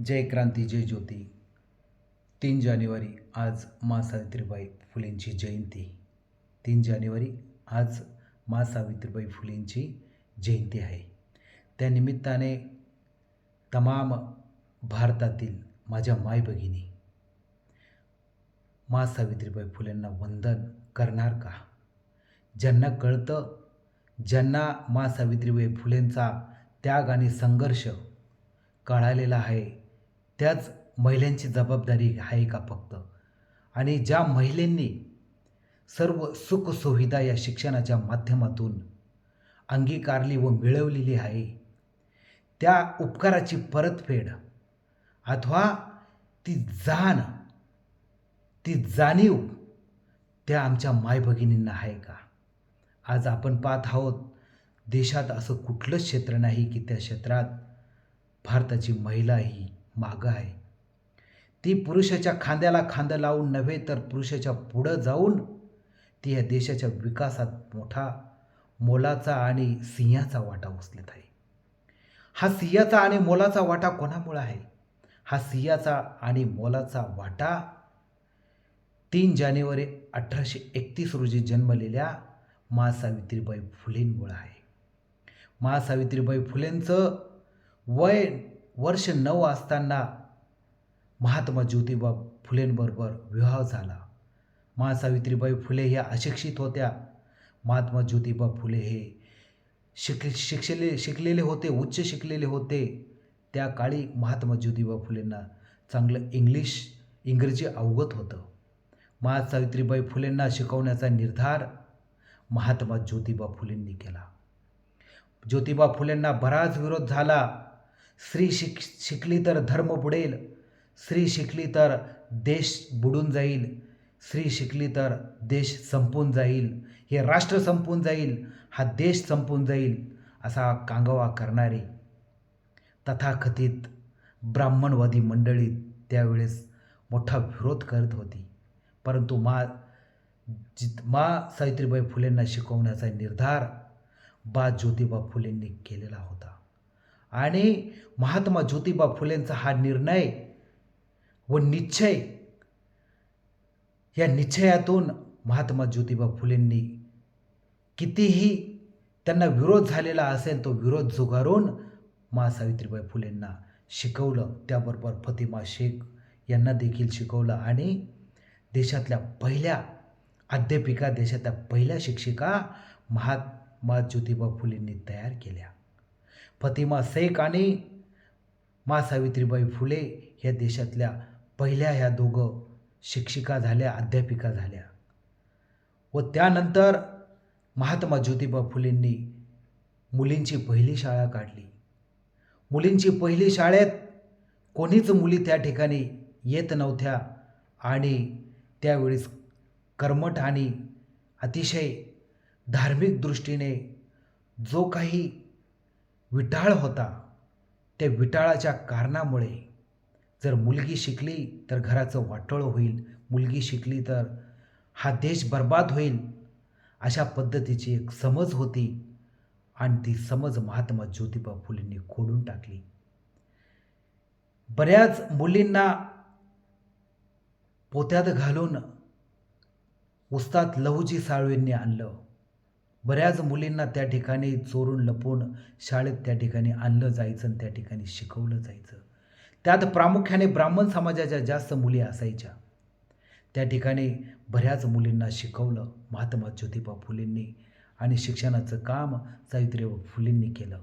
जय क्रांती जय ज्योती. तीन जानेवारी आज मा सावित्रीबाई फुलेंची जयंती. तीन जानेवारी आज मा सावित्रीबाई फुलेंची जयंती आहे. त्यानिमित्ताने तमाम भारतातील माझ्या माय भगिनी मा सावित्रीबाई फुलेंना वंदन करणार का? ज्यांना कळतं ज्यांना मा सावित्रीबाई फुलेंचा त्याग आणि संघर्ष कळालेला आहे त्याच महिलांची जबाबदारी आहे का फक्त? आणि ज्या महिलांनी सर्व सुखसुविधा या शिक्षणाच्या माध्यमातून अंगीकारली व मिळवलेली आहे त्या उपकाराची परतफेड अथवा ती जाण ती जाणीव त्या आमच्या मायभगिनींना आहे का? आज आपण पाहत आहोत देशात असं कुठलंच क्षेत्र नाही की त्या क्षेत्रात भारताची महिला ही मागं आहे. ती पुरुषाच्या खांद्याला खांदा लावून नव्हे तर पुरुषाच्या पुढं जाऊन ती या देशाच्या विकासात मोठा मोलाचा आणि सिंहाचा वाटा उचलत आहे. हा सिंहाचा आणि मोलाचा वाटा कोणामुळे आहे? हा सिंहाचा आणि मोलाचा वाटा तीन जानेवारी अठराशे एकतीस रोजी जन्मलेल्या मा सावित्रीबाई फुलेंमुळं आहे. मा सावित्रीबाई फुलेंचं वय वर्ष नऊ असताना महात्मा ज्योतिबा फुलेंबरोबर विवाह झाला. मा सावित्रीबाई फुले ह्या अशिक्षित होत्या. महात्मा ज्योतिबा फुले हे शिक शिक्षले शिकलेले होते उच्च शिकलेले होते. त्या काळी महात्मा ज्योतिबा फुलेंना चांगलं इंग्लिश इंग्रजी अवगत होतं. मा सावित्रीबाई फुलेंना शिकवण्याचा निर्धार महात्मा ज्योतिबा फुलेंनी केला. ज्योतिबा फुलेंना बराच विरोध झाला. स्त्री शिक शिकली तर धर्म बुडेल. स्त्री शिकली तर देश बुडून जाईल. स्त्री शिकली तर देश संपून जाईल. हे राष्ट्र संपून जाईल हा देश संपून जाईल असा कांगावा करणारी तथाकथित ब्राह्मणवादी मंडळी त्यावेळेस मोठा विरोध करत होती. परंतु मा जित मा सावित्रीबाई फुलेंना शिकवण्याचा निर्धार बा ज्योतिबा फुलेंनी केलेला होता. आणि महात्मा ज्योतिबा फुलेंचा हा निर्णय व निश्चय या निश्चयातून महात्मा ज्योतिबा फुलेंनी कितीही त्यांना विरोध झालेला असेल तो विरोध जुगारून मा सावित्रीबाई फुलेंना शिकवलं. त्याबरोबर फतिमा शेख यांना देखील शिकवलं आणि देशातल्या पहिल्या अध्यापिका देशातल्या पहिल्या शिक्षिका महात्मा ज्योतिबा फुलेंनी तयार केल्या. फतिमा शेख आणि मा सावित्रीबाई फुले ह्या देशातल्या पहिल्या ह्या दोघं शिक्षिका झाल्या अध्यापिका झाल्या. व त्यानंतर महात्मा ज्योतिबा फुलेंनी मुलींची पहिली शाळा काढली. मुलींची पहिली शाळेत कोणीच मुली त्या ठिकाणी येत नव्हत्या आणि त्यावेळेस कर्मठ आणि अतिशय धार्मिक दृष्टीने जो काही विटाळ होता. त्या विटाळाच्या कारणामुळे जर मुलगी शिकली तर घराचं वाटोळं होईल. मुलगी शिकली तर हा देश बर्बाद होईल. अशा पद्धतीची एक समज होती आणि ती समज महात्मा ज्योतिबा फुलेंनी खोडून टाकली. बऱ्याच मुलींना पोत्यात घालून उस्ताद लहुजी साळवेंनी आणलं. बऱ्याच मुलींना त्या ठिकाणी चोरून लपून शाळेत त्या ठिकाणी आणलं जायचं आणि त्या ठिकाणी शिकवलं जायचं. त्यात प्रामुख्याने ब्राह्मण समाजाच्या जास्त मुली असायच्या. त्या ठिकाणी बऱ्याच मुलींना शिकवलं महात्मा ज्योतिबा फुलेंनी आणि शिक्षणाचं काम सावित्रीबा फुलेंनी केलं.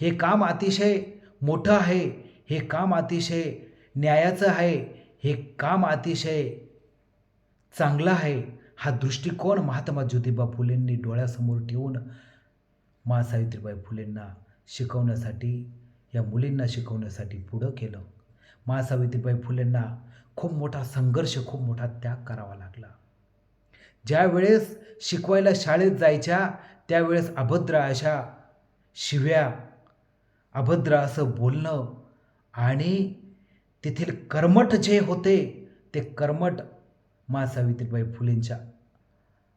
हे काम अतिशय मोठं आहे हे काम अतिशय न्यायाचं आहे हे काम अतिशय चांगलं आहे. हा दृष्टिकोन महात्मा ज्योतिबा फुलेंनी डोळ्यासमोर ठेवून मा सावित्रीबाई फुलेंना शिकवण्यासाठी या मुलींना शिकवण्यासाठी पुढं केलं. मा सावित्रीबाई फुलेंना खूप मोठा संघर्ष खूप मोठा त्याग करावा लागला. ज्या वेळेस शिकवायला शाळेत जायच्या त्यावेळेस अभद्र अशा शिव्या अभद्र असं बोलणं आणि तेथील कर्मठ जे होते ते कर्मठ मा सावित्रीबाई फुलेंच्या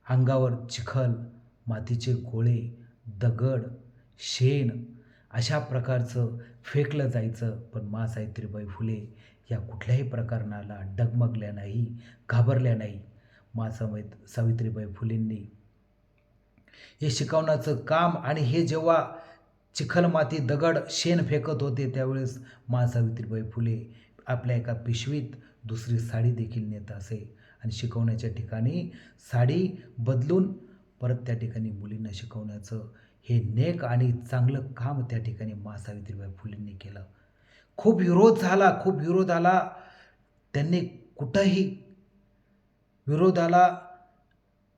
अंगावर चिखल मातीचे गोळे दगड शेण अशा प्रकारचं फेकलं जायचं. पण मा सावित्रीबाई फुले या कुठल्याही प्रकरणाला डगमगल्या नाही घाबरल्या नाही. मा समेत सावित्रीबाई फुलेंनी हे शिकवण्याचं काम आणि हे जेव्हा चिखल माती दगड शेण फेकत होते त्यावेळेस मा सावित्रीबाई फुले आपल्या एका पिशवीत दुसरी साडी देखील नेत असे. आणि शिकवण्याच्या ठिकाणी साडी बदलून परत त्या ठिकाणी मुलींना शिकवण्याचं हे नेक आणि चांगलं काम त्या ठिकाणी मा सावित्रीबाई फुलेंनी केलं. खूप विरोध झाला खूप विरोध आला. त्यांनी कुठंही विरोधाला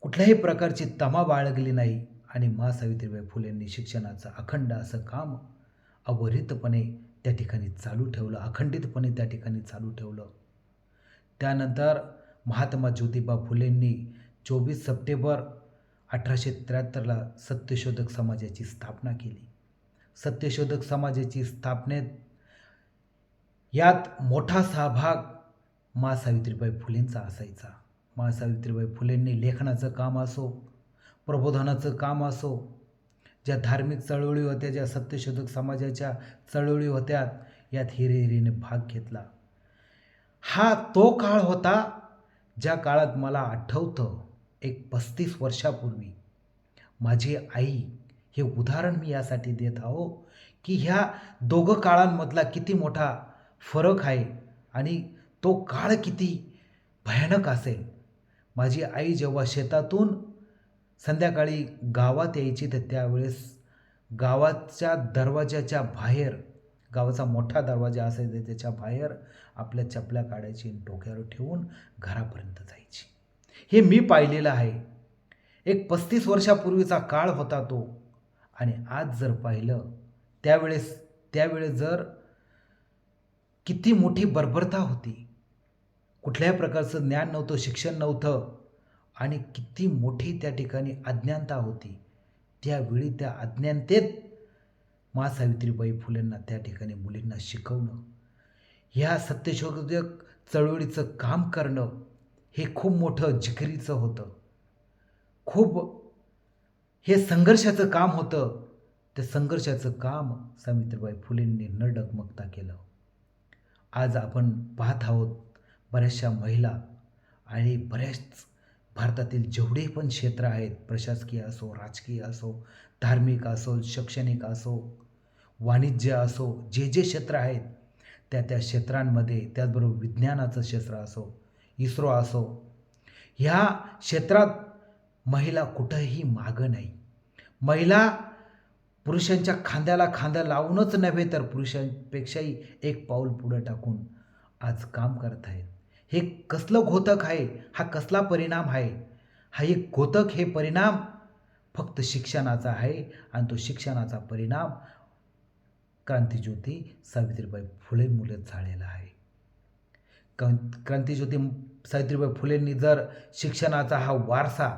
कुठल्याही प्रकारची तमा बाळगली नाही आणि मा सावित्रीबाई फुलेंनी शिक्षणाचं अखंड असं काम अवरितपणे त्या ठिकाणी चालू ठेवलं अखंडितपणे त्या ठिकाणी चालू ठेवलं. त्यानंतर महात्मा ज्योतिबा फुलेंनी चोवीस सप्टेंबर अठराशे त्र्याहत्तरला सत्यशोधक समाजाची स्थापना केली. सत्यशोधक समाजाची स्थापनेत यात मोठा सहभाग मा सावित्रीबाई फुलेंचा असायचा. मा सावित्रीबाई फुलेंनी लेखनाचं काम असो प्रबोधनाचं काम असो ज्या धार्मिक चळवळी होत्या ज्या सत्यशोधक समाजाच्या चळवळी होत्या यात हिरेहिरीने भाग घेतला. हा तो काळ होता ज्या काळात मला आठवतं एक पस्तीस वर्षापूर्वी माझी आई हे उदाहरण मी यासाठी देत आहो की ह्या दोघं काळांमधला किती मोठा फरक आहे आणि तो काळ किती भयानक असेल. माझी आई जेव्हा शेतातून संध्याकाळी गावात यायची तर त्यावेळेस गावाच्या दरवाजाच्या बाहेर गावाचा मोठा दरवाजा असायचा त्याच्या बाहेर आपल्या चपल्या काढायची आणि डोक्यावर ठेवून घरापर्यंत जायची. हे मी पाहिलेलं आहे. एक पस्तीस वर्षापूर्वीचा काळ होता तो. आणि आज जर पाहिलं त्यावेळेस त्यावेळेस जर किती मोठी बर्बरता होती. कुठल्याही प्रकारचं ज्ञान नव्हतं शिक्षण नव्हतं. आणि किती मोठी त्या ठिकाणी अज्ञानता होती. त्यावेळी त्या अज्ञानतेत मा सावित्रीबाई फुलेंना त्या ठिकाणी मुलींना शिकवणं ह्या सत्यशोधक चळवळीचं काम करणं हे खूप मोठं जिकरीचं होतं. खूप हे संघर्षाचं काम होतं. त्या संघर्षाचं काम सावित्रीबाई फुलेंनी न डगमगता केलं. आज आपण पाहत आहोत बऱ्याचशा महिला आणि बऱ्याच भारतातील जेवढे पण क्षेत्र आहेत प्रशासकीय असो राजकीय असो धार्मिक असो शैक्षणिक असो वाणिज्य असो जे जे क्षेत्र आहेत त्या त्या क्षेत्रांमध्ये त्याचबरोबर विज्ञानाचं क्षेत्र असो इस्रो असो ह्या क्षेत्रात महिला कुठंही मागं नाही. महिला पुरुषांच्या खांद्याला खांदा लावूनच नव्हे तर पुरुषांपेक्षाही एक पाऊल पुढं टाकून आज काम करत आहेत हे कसलं घोतक आहे? हा कसला परिणाम आहे? हा एक घोतक हे परिणाम फक्त शिक्षणाचा आहे आणि तो शिक्षणाचा परिणाम क्रांतिज्योती सावित्रीबाई फुले फुलेंमुळेच झालेला आहे. क्रांतिज्योती सावित्रीबाई फुलेंनी जर शिक्षणाचा हा वारसा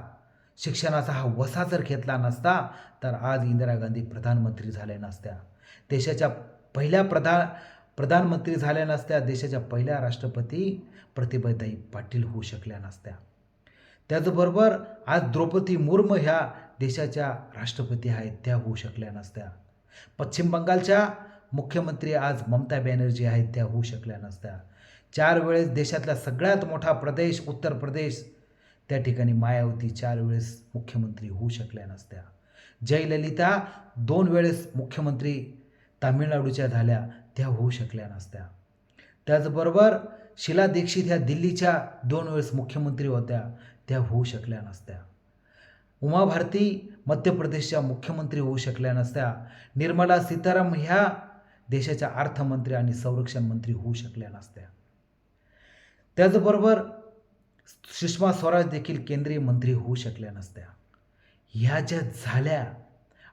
शिक्षणाचा हा वसा जर घेतला नसता तर आज इंदिरा गांधी प्रधानमंत्री झाल्या नसत्या. देशाच्या पहिल्या प्रधान प्रधानमंत्री झाल्या नसत्या देशाच्या पहिल्या राष्ट्रपती प्रतिभाताई पाटील होऊ शकल्या नसत्या. त्याचबरोबर आज द्रौपदी मुर्मू ह्या देशाच्या राष्ट्रपती आहेत त्या होऊ शकल्या नसत्या. पश्चिम बंगालच्या मुख्यमंत्री आज ममता बॅनर्जी आहेत त्या होऊ शकल्या नसत्या. चार वेळेस देशातला सगळ्यात मोठा प्रदेश उत्तर प्रदेश त्या ठिकाणी मायावती चार वेळेस मुख्यमंत्री होऊ शकल्या नसत्या. जयललिता दोन वेळेस मुख्यमंत्री तामिळनाडूच्या झाल्या त्या होऊ शकल्या नसत्या. त्याचबरोबर शिला दीक्षित ह्या दिल्लीच्या दोन वेळेस मुख्यमंत्री होत्या त्या होऊ शकल्या नसत्या. उमा भारती मध्य प्रदेशच्या मुख्यमंत्री होऊ शकल्या नसत्या. निर्मला सीताराम ह्या देशाच्या अर्थमंत्री आणि संरक्षण मंत्री होऊ शकल्या नसत्या. त्याचबरोबर सुषमा स्वराज देखील केंद्रीय मंत्री होऊ शकल्या नसत्या. ह्या ज्या झाल्या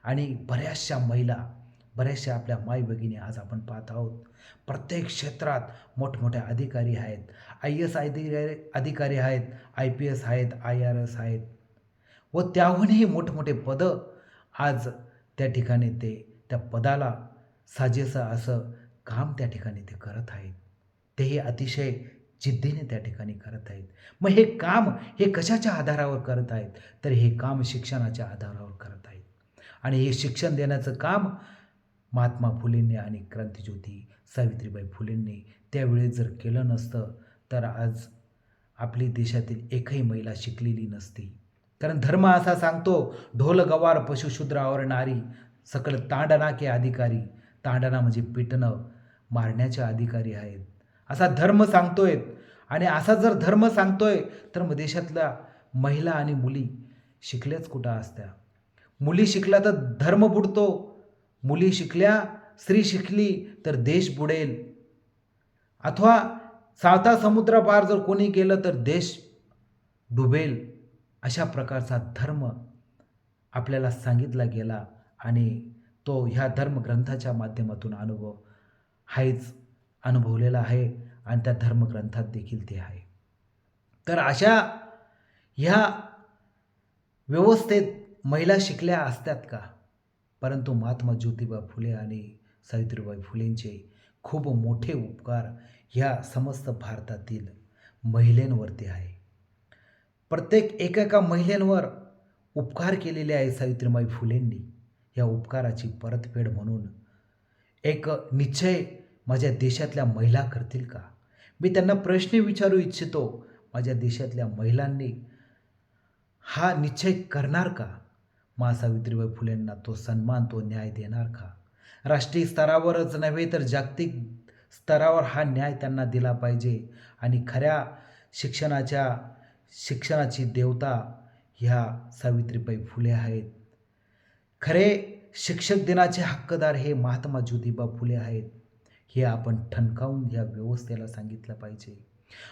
आणि बऱ्याचशा महिला बऱ्याचशा आपल्या माय भगिनी आज आपण पाहत आहोत. प्रत्येक क्षेत्रात मोठमोठे अधिकारी आहेत. आय एस अधिकारी अधिकारी आहेत आय पी एस आहेत आय आर एस आहेत. व त्याहूनही मोठमोठे पदं आज त्या ठिकाणी ते त्या पदाला साजेसं असं काम त्या ठिकाणी ते करत आहेत. तेही अतिशय जिद्दीने त्या ठिकाणी करत आहेत. मग हे काम हे कशाच्या आधारावर करत आहेत? तर हे काम शिक्षणाच्या आधारावर करत आहेत. आणि हे शिक्षण देण्याचं काम महात्मा फुलेंनी आणि क्रांतिज्योती सावित्रीबाई फुलेंनी त्यावेळेस जर केलं नसतं तर आज आपली देशातील एकही महिला शिकलेली नसती. कारण धर्म असा सांगतो ढोल गवार पशुशूद्र आवरणारी सकळ तांडना के अधिकारी. तांडना म्हणजे पिटणं मारण्याचे अधिकारी आहेत. असा धर्म सांगतोय. आणि असा जर धर्म सांगतोय तर मग देशातल्या महिला आणि मुली शिकल्याच कुठं असत्या? मुली शिकल्या तर धर्म बुडतो. मुली शिकल्या स्त्री शिकली तर देश बुडेल. अथवा सावता समुद्रापार जर कोणी केलं तर देश डुबेल. अशा प्रकारचा धर्म आपल्याला सांगितला गेला आणि तो ह्या धर्मग्रंथाच्या माध्यमातून अनुभव हाच अनुभवलेला आहे आणि त्या धर्मग्रंथात देखील ते आहे. तर अशा ह्या व्यवस्थेत महिला शिकल्या असतात का? परंतु महात्मा ज्योतिबा फुले आणि सावित्रीबाई फुलेंचे खूप मोठे उपकार ह्या समस्त भारतातील महिलेंवरती आहे. प्रत्येक एकेका महिलेंवर उपकार केलेले आहे सावित्रीबाई फुलेंनी. या उपकाराची परतफेड म्हणून एक निश्चय माझ्या देशातल्या महिला करतील का? मी त्यांना प्रश्न विचारू इच्छितो माझ्या देशातल्या महिलांनी हा निश्चय करणार का? मा सावित्रीबाई फुलेंना तो सन्मान तो न्याय देणार का? राष्ट्रीय स्तरावरच नव्हे तर जागतिक स्तरावर हा न्याय त्यांना दिला पाहिजे. आणि खऱ्या शिक्षणाच्या शिक्षणाची देवता ह्या सावित्रीबाई फुले आहेत. खरे शिक्षक दिनाचे हक्कदार हे महात्मा ज्योतिबा फुले आहेत. हे आपण ठणकावून या व्यवस्थेला सांगितलं पाहिजे.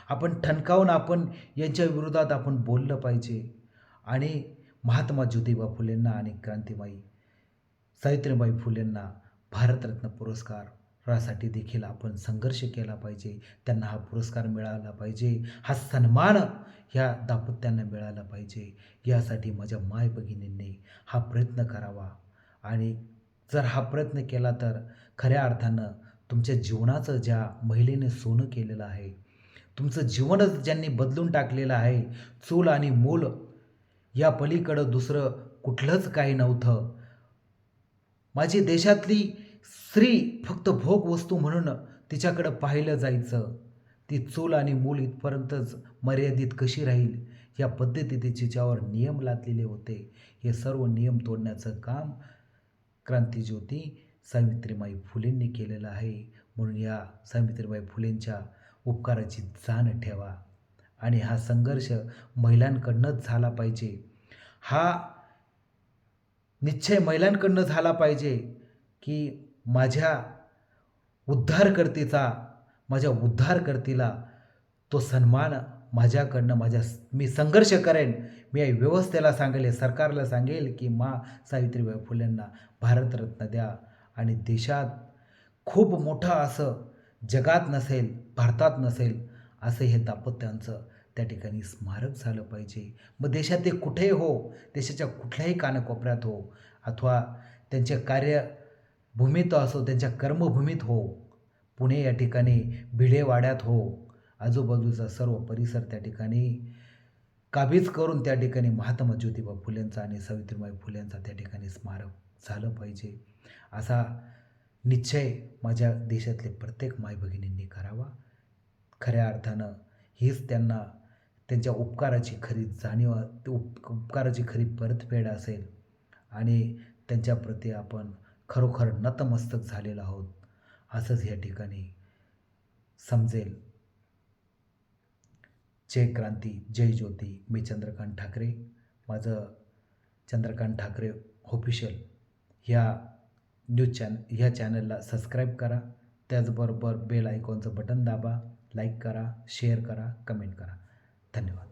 आपण ठणकावून आपण यांच्या विरोधात आपण बोललं पाहिजे. आणि महात्मा ज्योतिबा फुलेंना आणि क्रांतीबाई सावित्रीबाई फुलेंना भारतरत्न पुरस्कारासाठी देखील आपण संघर्ष केला पाहिजे. त्यांना हा पुरस्कार मिळाला पाहिजे. हा सन्मान ह्या दाम्पत्यांना मिळाला पाहिजे. यासाठी माझ्या माय भगिनींनी हा प्रयत्न करावा. आणि जर हा प्रयत्न केला तर खऱ्या अर्थानं तुमच्या जीवनाचं ज्या महिलेने सोनं केलेलं आहे तुमचं जीवनच ज्यांनी बदलून टाकलेलं आहे चूल आणि मूल या पलीकडं दुसरं कुठलंच काही नव्हतं. माझी देशातली स्त्री फक्त भोग वस्तू म्हणून तिच्याकडं पाहिलं जायचं. ती चूल आणि मूल इथपर्यंतच मर्यादित कशी राहील या पद्धतीने तिच्यावर नियम लादलेले होते हे सर्व नियम तोडण्याचं काम क्रांतीज्योती सावित्रीबाई फुलेंनी केलेलं आहे. म्हणून या सावित्रीबाई फुलेंच्या उपकाराची जाण ठेवा. आणि हा संघर्ष महिलांकडनंच झाला पाहिजे. हा निश्चय महिलांकडनं झाला पाहिजे की माझ्या उद्धारकर्तीचा माझ्या उद्धारकर्तीला तो सन्मान माझ्याकडनं माझ्या मी संघर्ष करेन. मी या व्यवस्थेला सांगेल सरकारला सांगेल की मा सावित्रीबाई फुलेंना भारतरत्न द्या आणि देशात खूप मोठं असं जगात नसेल भारतात नसेल असं हे दाम्पत्यांचं त्या ठिकाणी स्मारक झालं पाहिजे. मग देशात ते कुठेही हो? देशाच्या कुठल्याही कानाकोपऱ्यात हो. अथवा त्यांच्या कार्यभूमीत असो त्यांच्या कर्मभूमीत हो. पुणे या ठिकाणी भिडेवाड्यात हो. आजूबाजूचा सर्व परिसर त्या ठिकाणी काबीज करून त्या ठिकाणी महात्मा ज्योतिबा फुलेंचा आणि सावित्रीबाई फुलेंचा त्या ठिकाणी स्मारक झालं पाहिजे. असा निश्चय माझ्या देशातले प्रत्येक माय भगिनींनी करावा. खऱ्या अर्थानं हीच त्यांना त्यांच्या उपकाराची खरी जाणीव उप उपकाराची खरी परतफेड असेल आणि त्यांच्याप्रती आपण खरोखर नतमस्तक झालेलो आहोत. असंच या ठिकाणी समजेल. जय क्रांती जय ज्योती. मी चंद्रकांत ठाकरे. माझं चंद्रकांत ठाकरे ऑफिशियल ह्या न्यूज चॅन ह्या चॅनलला सबस्क्राईब करा. त्याचबरोबर बेल आयकॉनचं बटन दाबा. लाईक करा शेअर करा कमेंट करा. धन्यवाद